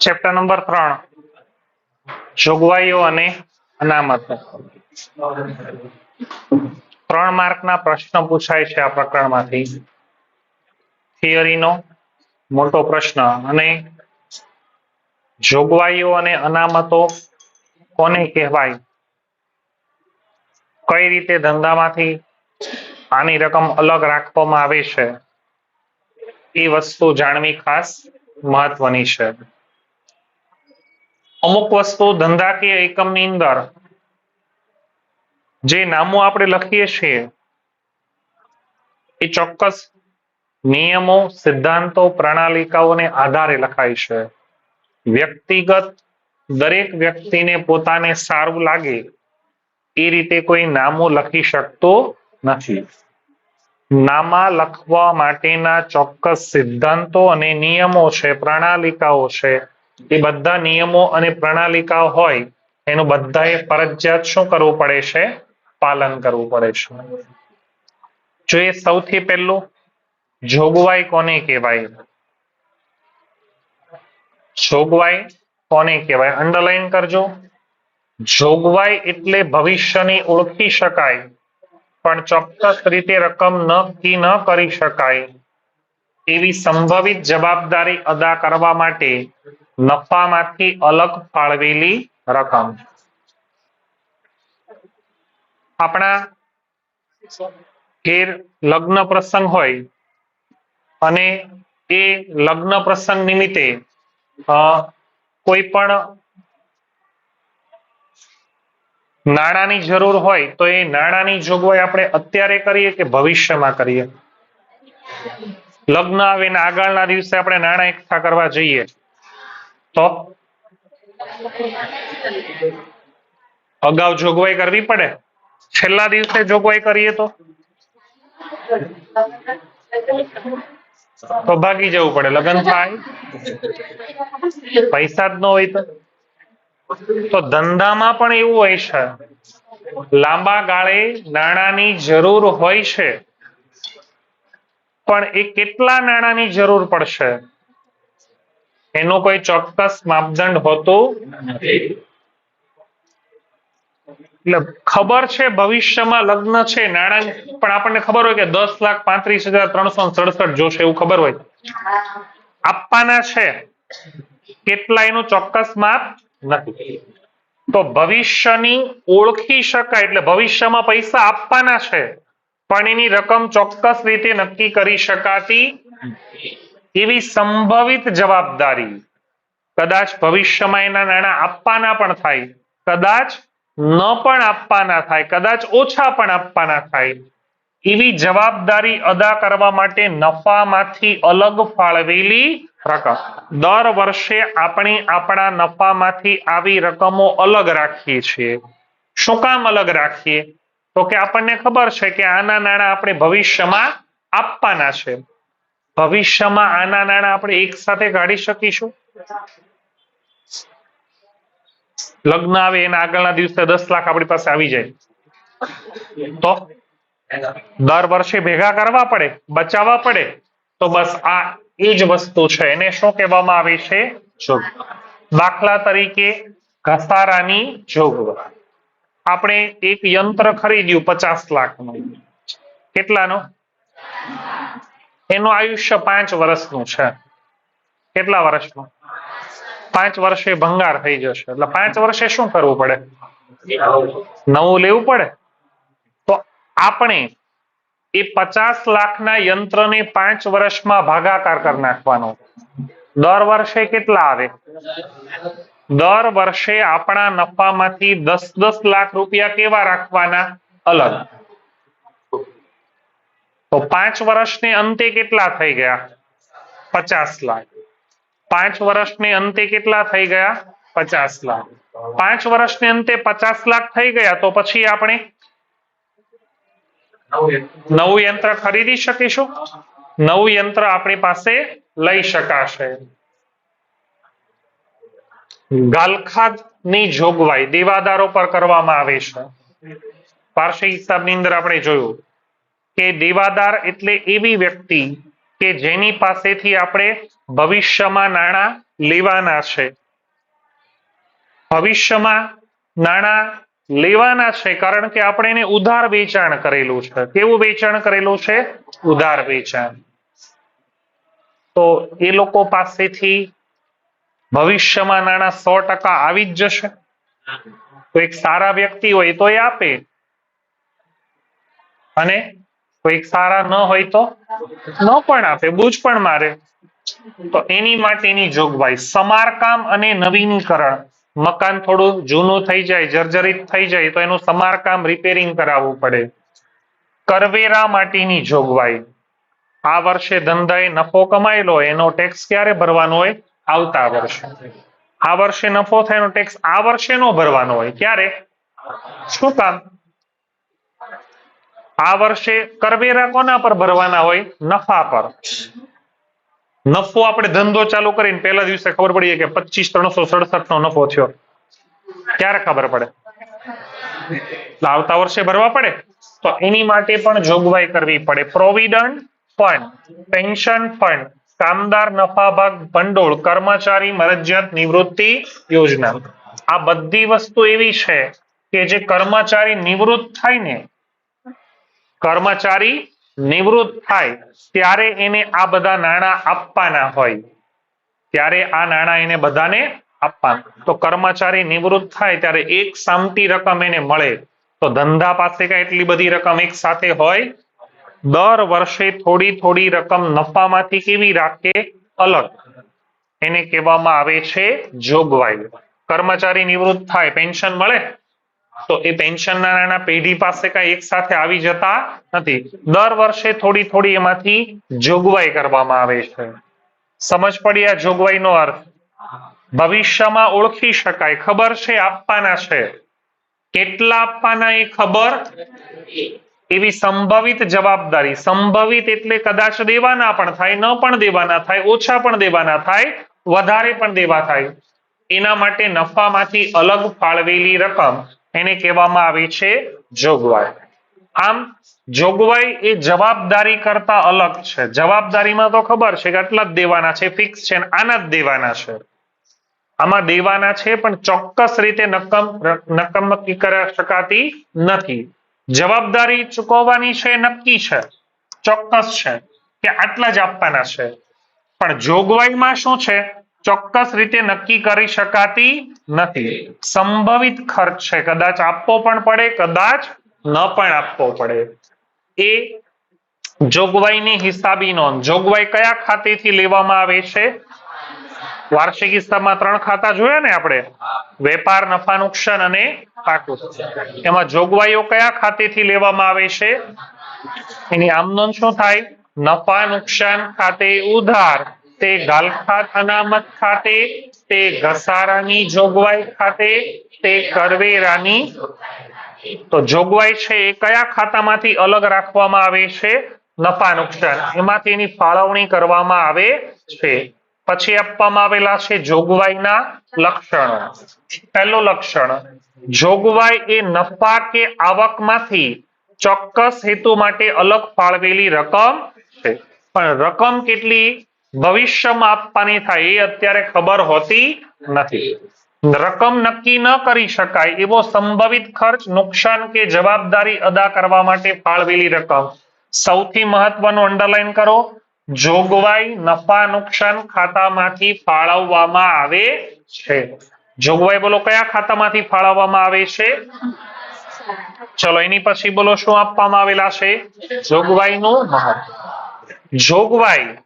Chapter number ત્રણ. જોગવાઈઓ અને અનામતો. ત્રણ માર્કના પ્રશ્ન પૂછાય છે આ પ્રકરણમાંથી. થિયરીનો મોટો પ્રશ્ન અને જોગવાઈઓ અને અનામતો કોને કહેવાય? કઈ રીતે ધંધામાંથી આની રકમ અલગ રાખવામાં આવે છે? એ વસ્તુ જાણવી ખાસ મહત્વની છે. અમુક વસ્તુ ધંધાકીય એકમની અંદર જે નામો આપણે લખીએ છીએ, એ ચોક્કસ નિયમો, સિદ્ધાંતો, પ્રણાલિકાઓને આધારે લખાય છે. વ્યક્તિગત દરેક વ્યક્તિને પોતાને સારું લાગે એ રીતે કોઈ નામો લખી શકતો નથી. નામા લખવા માટેના ચોક્કસ સિદ્ધાંતો અને નિયમો છે, પ્રણાલિકાઓ છે એ બધા નિયમો અને પ્રણાલિકાઓ હોય, એનું બધાએ ફરજિયાત શું કરવું પડે છે? પાલન કરવું પડે છે. જોઈએ સૌથી પહેલું જોગવાઈ કોને કહેવાય? જોગવાઈ કોને કહેવાય? અંડરલાઈન કરજો. જોગવાઈ એટલે ભવિષ્યની ઓળખી શકાય, પણ ચોક્કસ રીતે રકમ નક્કી ન કરી શકાય. એવી સંભવિત જવાબદારી અદા કરવા માટે નફામાંથી અલગ ફાળવેલી રકમ. આપણા ઘેર લગ્ન પ્રસંગ હોય અને એ લગ્ન પ્રસંગ નિમિત્તે કોઈ પણ નાણાંની જરૂર હોય તો એ નાણાંની જોગવાઈ આપણે અત્યારે કરીએ કે ભવિષ્યમાં કરીએ? લગ્ન આવે આગળના દિવસે આપણે નાણાં એકઠા કરવા જઈએ. તો? અગાઉ જોગવાઈ કરવી પડે. છેલ્લા દિવસે જોગવાઈ કરીએ તો? તો ભાગી જવું પડે. લગ્ન થાય. પૈસા જ ન હોય તો? ધંધામાં પણ એવું હોય છે. લાંબા ગાળે નાણાંની જરૂર હોય છે. પણ એ કેટલા નાણાંની જરૂર પડશે? એનો કોઈ ચોક્કસ માપદંડ હોતો એટલે ખબર છે ભવિષ્યમાં લગ્ન છે, નાણાં પણ આપણને ખબર હોય કે દસ લાખ પાંત્રીસ હજાર ત્રણસો સડસઠ જોશે એવું ખબર હોય. આપવાના છે. કેટલા એનું ચોક્કસ માપ નથી. તો ભવિષ્યની ઓળખી શકાય એટલે ભવિષ્યમાં પૈસા આપવાના છે, પણ એની રકમ ચોક્કસ રીતે નક્કી કરી શકાતી એવી સંભવિત જવાબદારી. કદાચ ભવિષ્યમાં એના નાણાં આપવાના પણ થાય, કદાચ ન પણ આપવાના થાય, કદાચ ઓછા પણ આપવાના થાય, એવી જવાબદારી અદા કરવા માટે નફામાંથી અલગ ફાળવેલી રકમ. દર વર્ષે આપણે આપણા નફામાંથી આવી રકમો અલગ રાખીએ છીએ. શું કામ અલગ રાખીએ? તો કે આપણને ખબર છે કે આના નાણાં આપણે ભવિષ્યમાં આપવાના છે. ભવિષ્યમાં આના નાણાં આપણે એક સાથે કાઢી શકીશું? લગ્ન આવે એના આગળના દિવસે દસ લાખ આપણી પાસે આવી જાય. તો દર વર્ષે ભેગા કરવા પડે બચાવવા પડે તો બસ આ એ જ વસ્તુ છે. એને શું કહેવામાં આવે છે? જોગ. દાખલા તરીકે ઘસારાની જોગવાઈ આપણે એક યંત્ર ખરીદ્યું પચાસ લાખનું. કેટલાનું? એનું આયુષ્ય પાંચ વર્ષનું છે. કેટલા વર્ષનું? પાંચ વર્ષે ભંગાર થઈ જશે. એટલે પાંચ વર્ષે શું કરવું પડે? નવું લેવું પડે? તો આપણે એ પચાસ લાખના યંત્રને પાંચ વર્ષમાં ભાગાકાર કરી નાખવાનો. દર વર્ષે કેટલા આવે? દર વર્ષે આપણા નફામાંથી દસ દસ લાખ રૂપિયા કેવા રાખવાના? અલગ. તો પાંચ વર્ષને અંતે કેટલા થઈ ગયા? પચાસ લાખ. પાંચ વર્ષને અંતે કેટલા થઈ ગયા? પચાસ લાખ. પાંચ વર્ષને અંતે પચાસ લાખ થઈ ગયા તો પછી આપણે નવું યંત્ર ખરીદી શકીશું? નવું યંત્ર આપણી પાસે લઈ શકાશે. ગાલખાની જોગવાઈ દેવાદારો પર કરવામાં આવે છે. પારસી હિસાબની અંદર આપણે જોયું. કે દેવાદાર એટલે એવી વ્યક્તિ કે જેની પાસેથી આપણે ભવિષ્યમાં નાણાં લેવાના છે. ભવિષ્યમાં નાણાં લેવાના છે કારણ કે આપણે એને ઉધાર વેચાણ કરેલું છે. કેવું વેચાણ કરેલું છે? ઉધાર વેચાણ. તો એ લોકો પાસેથી ભવિષ્યમાં નાણાં સો ટકા આવી જ જશે. તો એક સારા વ્યક્તિ હોય તો એ આપે. અને કોઈક સારા ન હોય તો ન પણ આપે, બૂજ પણ મારે. તો એની માટેની જોગવાઈ સમારકામ અને નવીનીકરણ. મકાન થોડું જૂનું થઈ જાય, જર્જરિત થઈ જાય, તો એનું સમારકામ રિપેરિંગ કરાવવું પડે. કરવેરા માટેની જોગવાઈ આ વર્ષે ધંધાએ નફો કમાયેલો એનો ટેક્સ ક્યારે ભરવાનો હોય? આવતા વર્ષે. આ વર્ષે નફો થયેલો ટેક્સ આ વર્ષે નો ભરવાનો હોય. ક્યારે? શું કામ? આ વર્ષે કરવેરા કોના પર ભરવાના હોય? નફા પર. નફો આપણે ધંધો ચાલુ કરીને પહેલા દિવસે ખબર પડી કે પચીસ ત્રણસો સડસઠ નો નફો થયો. ક્યારે ખબર પડે? આવતા વર્ષે ભરવા પડે. તો એની માટે પણ જોગવાઈ કરવી પડે. પ્રોવિડન્ટ ફંડ પેન્શન ફંડ કામદાર નફા ભાગ ભંડોળ, કર્મચારી મરજિયાત નિવૃત્તિ યોજના. આ બધી વસ્તુ એવી છે કે જે કર્મચારી નિવૃત્ત થાય ને કર્મચારી નિવૃત્ત થાય, ત્યારે એને આ બધા નાણાં આપવાના હોય. ત્યારે આ નાણાં એને બધાને આપવાના. તો કર્મચારી નિવૃત્ત થાય, ત્યારે એક સામટી રકમ એને મળે. તો ધંધા પાસે કઈ એટલી બધી રકમ એક સાથે હોય, દર વર્ષે થોડી થોડી રકમ નફામાંથી કેવી રાખે? અલગ. એને કહેવામાં આવે છે જોગવાઈ. કર્મચારી નિવૃત્ત થાય, પેન્શન મળે? તો એ પેન્શનના પેઢી પાસે કઈ એક સાથે આવી જતા નથી. દર વર્ષે થોડી થોડી એમાંથી જોગવાઈ કરવામાં આવે છે. સમજ પડી આ જોગવાઈનો અર્થ? ભવિષ્યમાં ઓળખી શકાય. ખબર છે આપવાના છે. કેટલા આપવાના એ ખબર? એવી સંભવિત જવાબદારી. સંભવિત એટલે કદાચ દેવાના પણ થાય, ન પણ દેવાના થાય, ઓછા પણ દેવાના થાય, વધારે પણ દેવા થાય. એના માટે નફામાંથી અલગ ફાળવેલી રકમ. એને કહેવામાં આવે છે જોગવાઈ. આમ જોગવાઈ એ જવાબદારી કરતા અલગ છે. જવાબદારીમાં તો ખબર છે કે આટલા જ દેવાના છે ફિક્સ છે આના જ દેવાના છે. આમાં દેવાના છે પણ ચોક્કસ રીતે નક્કમ નક્કમ નક્કી કરી શકાતી નથી. જવાબદારી ચૂકવવાની છે, નક્કી છે, ચોક્કસ છે કે આટલા જ આપવાના છે. પણ જોગવાઈમાં શું છે? ચોક્કસ રીતે નક્કી કરી શકાતી નથી. સંભવિત ખર્ચ છે. કદાચ આપવો પણ પડે, કદાચ ન પણ આપવો પડે. એ જોગવાઈની હિસાબી નોંધ. જોગવાઈ કયા ખાતેથી લેવામાં આવે છે? વાર્ષિક હિસાબમાં ત્રણ ખાતા જોયા ને આપણે? વેપાર, નફા, નુકસાન અને પાકું. એમાં જોગવાઈઓ કયા ખાતેથી લેવામાં આવે છે? એની આમ નોંધ શું થાય? નફા, નુકસાન ખાતે ઉધાર. તે ગલખાત અનામત ખાતે, તે ઘસારાની જોગવાઈ ખાતે, તે કરવેરાની તો જોગવાઈ છે એ કયા ખાતામાંથી અલગ રાખવામાં આવે છે? નફા નુકસાન. એમાંથી એની ફાળવણી કરવામાં આવે છે. પછી આપવામાં આવેલા છે જોગવાઈના લક્ષણો. પહેલું લક્ષણ, જોગવાઈ એ નફા કે આવકમાંથી ચોક્કસ હેતુ માટે અલગ ફાળવેલી રકમ છે. પણ રકમ કેટલી? ભવિષ્યમાં આપવાની થાય એ અત્યારે ખબર હોતી નથી. રકમ નક્કી ન કરી શકાય એવો સંભવિત ખર્ચ નુકસાન કે જવાબદારી અદા કરવા માટે ફાળવેલી રકમ. સૌથી મહત્વનું અંડરલાઈન કરો. જોગવાઈ, નફા, નુકસાન ખાતામાંથી ફાળવવામાં આવે છે. જોગવાઈ બોલો કયા ખાતામાંથી ફાળવવામાં આવે છે? ચલો, એની પછી બોલો શું આપવામાં આવેલા છે? જોગવાઈનું મહત્વ. જોગવાઈ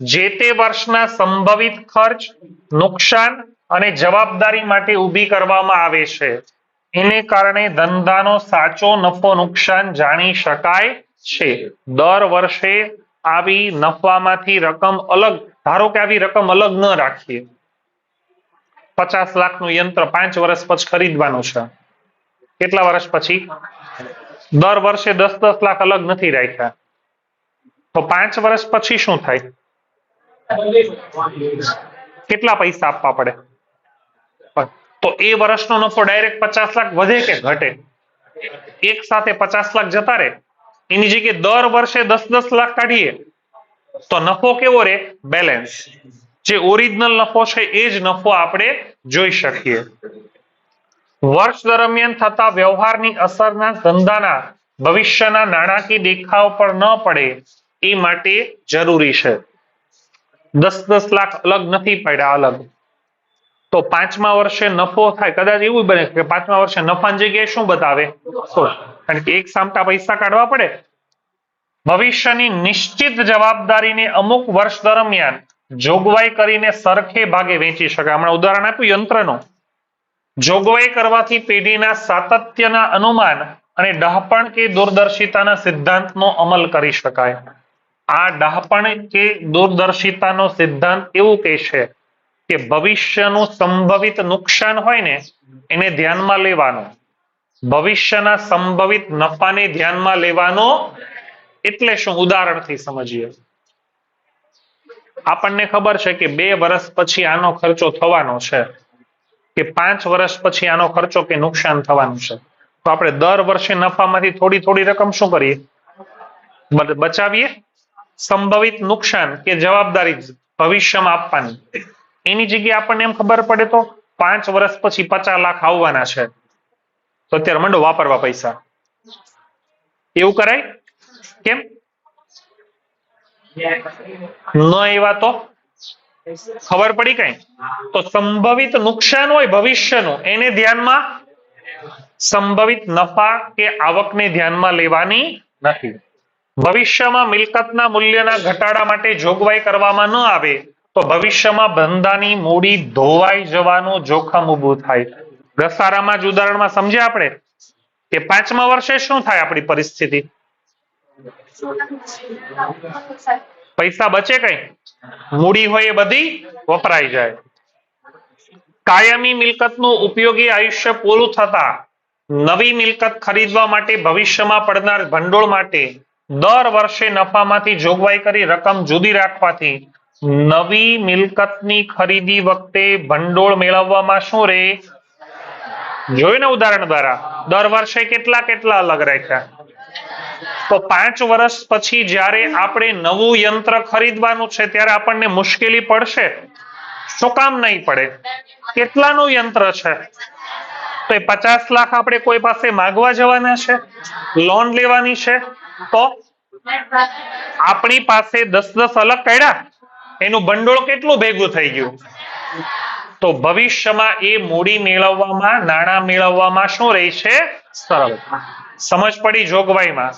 જે તે વર્ષના સંભવિત ખર્ચ, નુકસાન અને જવાબદારી માટે ઊભી કરવામાં આવે છે. એને કારણે ધંધાનો સાચો નફો નુકસાન જાણી શકાય છે. દર વર્ષે આવી નફામાંથી રકમ અલગ, ધારો કે આવી રકમ અલગ ન રાખીએ. પચાસ લાખનું યંત્ર પાંચ વર્ષ પછી ખરીદવાનું છે. કેટલા વર્ષ પછી? દર વર્ષે દસ દસ લાખ અલગ નથી રાખ્યા. તો પાંચ વર્ષ પછી શું થાય? કેટલા પૈસા આપવા પડે? તો એ વર્ષનો નફો ડાયરેક્ટ પચાસ લાખ વધે કે ઘટે? એક સાથે પચાસ લાખ જતા રહે. એની જગ્યાએ દર વર્ષે દસ દસ લાખ કાઢીએ. તો નફો કેવો રે બેલેન્સ જે ઓરિજિનલ નફો છે, એ જ નફો આપણે જોઈ શકીએ. વર્ષ દરમિયાન થતા વ્યવહારની અસરના, ધંધાના, ભવિષ્યના નાણાકીય દેખાવ પર ન પડે એ માટે જરૂરી છે. દસ દસ લાખ અલગ નથી પડ્યા અલગ. તો પાંચમા વર્ષે નફો થાય, કદાચ એવું બને કે પાંચમા વર્ષે નફાની જગ્યાએ શું બતાવે? કારણ કે એક સામટા પૈસા કાઢવા પડે. ભવિષ્યની નિશ્ચિત જવાબદારીને અમુક વર્ષ દરમિયાન જોગવાઈ કરીને સરખે ભાગે વેચી શકાય હમણાં ઉદાહરણ આપ્યું યંત્રનું. જોગવાઈ કરવાથી પેઢીના સાતત્યના અનુમાન અને ડહાપણ કે દૂરદર્શિતાના સિદ્ધાંતનો અમલ કરી શકાય. આ ડહાપણ કે દૂરદર્શિતાનો સિદ્ધાંત એવું કહે છે કે ભવિષ્યનું સંભવિત નુકસાન હોય ને, એને ધ્યાનમાં લેવાનું. ભવિષ્યના સંભવિત નફાને ધ્યાનમાં લેવાનો એટલે શું? ઉદાહરણથી સમજીએ. આપણને ખબર છે કે બે વર્ષ પછી આનો ખર્ચો થવાનો છે કે પાંચ વર્ષ પછી આનો ખર્ચો કે નુકસાન થવાનું છે? તો આપણે દર વર્ષે નફામાંથી થોડી થોડી રકમ શું કરીએ? બચાવીએ? સંભવિત નુકસાન કે જવાબદારી ભવિષ્યમાં આપવાની. એની જગ્યાએ આપણને એમ ખબર પડે તો પાંચ વર્ષ પછી પચાસ લાખ આવવાના છે. તો અત્યારે મંડો વાપરવા પૈસા. એવું કરાય? કેમ? ન એવા તો? ખબર પડી કઈ? તો સંભવિત નુકસાન હોય ભવિષ્યનું, એને ધ્યાનમાં? સંભવિત નફા કે આવકને ધ્યાનમાં લેવાની નથી. ભવિષ્યમાં મિલકતના મૂલ્યના ઘટાડા માટે જોગવાઈ કરવામાં ન આવે, તો ભવિષ્યમાં ધંધાની મૂડી ધોવાઈ જવાનું જોખમ ઊભું થાય. ઘસારામાં જ ઉદાહરણમાં સમજ્યા આપણે? કે પાંચમા વર્ષે શું થાય આપણી પરિસ્થિતિ? પૈસા બચે કઈ? મૂડી હોય એ બધી વપરાઈ જાય. કાયમી મિલકતનું ઉપયોગી આયુષ્ય પૂરું થતા નવી મિલકત ખરીદવા માટે ભવિષ્યમાં પડનાર ભંડોળ માટે દર વર્ષે નફામાંથી જોગવાઈ કરી રકમ જુદી રાખવાથી નવી મિલકતની ખરીદી વખતે ભંડોળ મેળવવામાં શું રે? જોયું ને ઉદાહરણ દ્વારા? દર વર્ષે કેટલા કેટલા અલગ રાખ્યા? તો પાંચ વર્ષ પછી જ્યારે આપણે નવું યંત્ર ખરીદવાનું છે ત્યારે આપણને મુશ્કેલી પડશે? શું કામ નહીં પડે? કેટલાનું યંત્ર છે? તો એ પચાસ લાખ આપણે કોઈ પાસે માગવા જવાના છે? લોન લેવાની છે? તો આપણી પાસે દસ દસ અલગ કાઢ્યા એનું ભંડોળ કેટલું ભેગું થઈ ગયું? તો ભવિષ્યમાં એ મૂડી મેળવવામાં, નાણાં મેળવવામાં શું રહેશે? સરળ સમજ પડી જોગવાઈમાં?